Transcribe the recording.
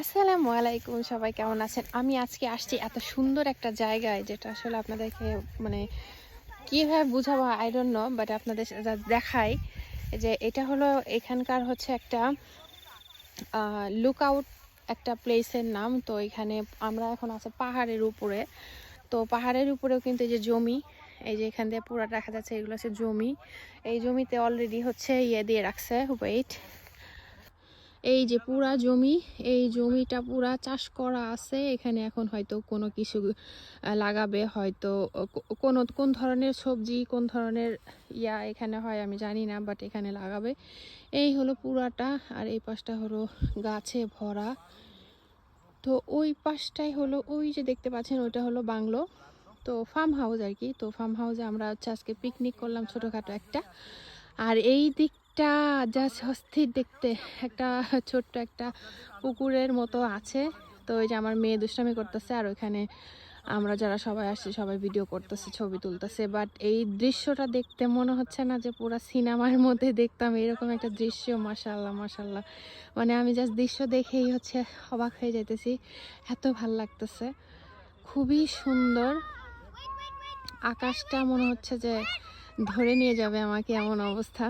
আসসালামু আলাইকুম, সবাই কেমন আছেন? আমি আজকে আসছি এত সুন্দর একটা জায়গায় যেটা আসলে আপনাদেরকে মানে কীভাবে বুঝাবো আই ডোন্ট নো বাট আপনাদের দেখাই, যে এটা হলো এখানকার হচ্ছে একটা লুক আউট একটা প্লেসের নাম। তো এখানে আমরা এখন আছে পাহাড়ের উপরে। তো পাহাড়ের উপরেও কিন্তু এই যে জমি, এই যে এখান দিয়ে পুরা দেখা যাচ্ছে এগুলো হচ্ছে জমি। এই জমিতে অলরেডি হচ্ছে ইয়ে দিয়ে রাখছে ওয়েট এই যে পুরা জমি, এই জমিটা পুরা চাষ করা আছে। এখানে এখন হয়তো কোনো কিছু লাগাবে, হয়তো কোনো, কোন ধরনের সবজি, কোন ধরনের ইয়া এখানে হয় আমি জানি না বাট এখানে লাগাবে। এই হলো পুরাটা, আর এই পাশটা হলো গাছে ভরা। তো ওই পাশটাই হলো, ওই যে দেখতে পাচ্ছেন, ওইটা হলো বাংলো। তো ফার্ম হাউস আর কি, তো ফার্ম হাউসে আমরা হচ্ছে আজকে পিকনিক করলাম ছোটোখাটো একটা। আর এই দিকটা যা অস্থির দেখতে, একটা ছোট্ট একটা পুকুরের মতো আছে। তো ওই যে আমার মেয়ে দুষ্টামি করতেছে আর ওইখানে আমরা যারা সবাই আসছি, সবাই ভিডিও করতেছে, ছবি তুলতেছে। বাট এই দৃশ্যটা দেখতে মনে হচ্ছে না যে পুরো সিনেমার মধ্যে দেখতাম এরকম একটা দৃশ্য। মাসাল্লাহ মাসাল্লাহ মানে আমি জাস্ট দৃশ্য দেখেই হচ্ছে অবাক হয়ে যাইতেছি। এত ভালো লাগতেছে। খুবই সুন্দর। আকাশটা মনে হচ্ছে যে ধরে নিয়ে যাবে আমাকে এমন অবস্থা।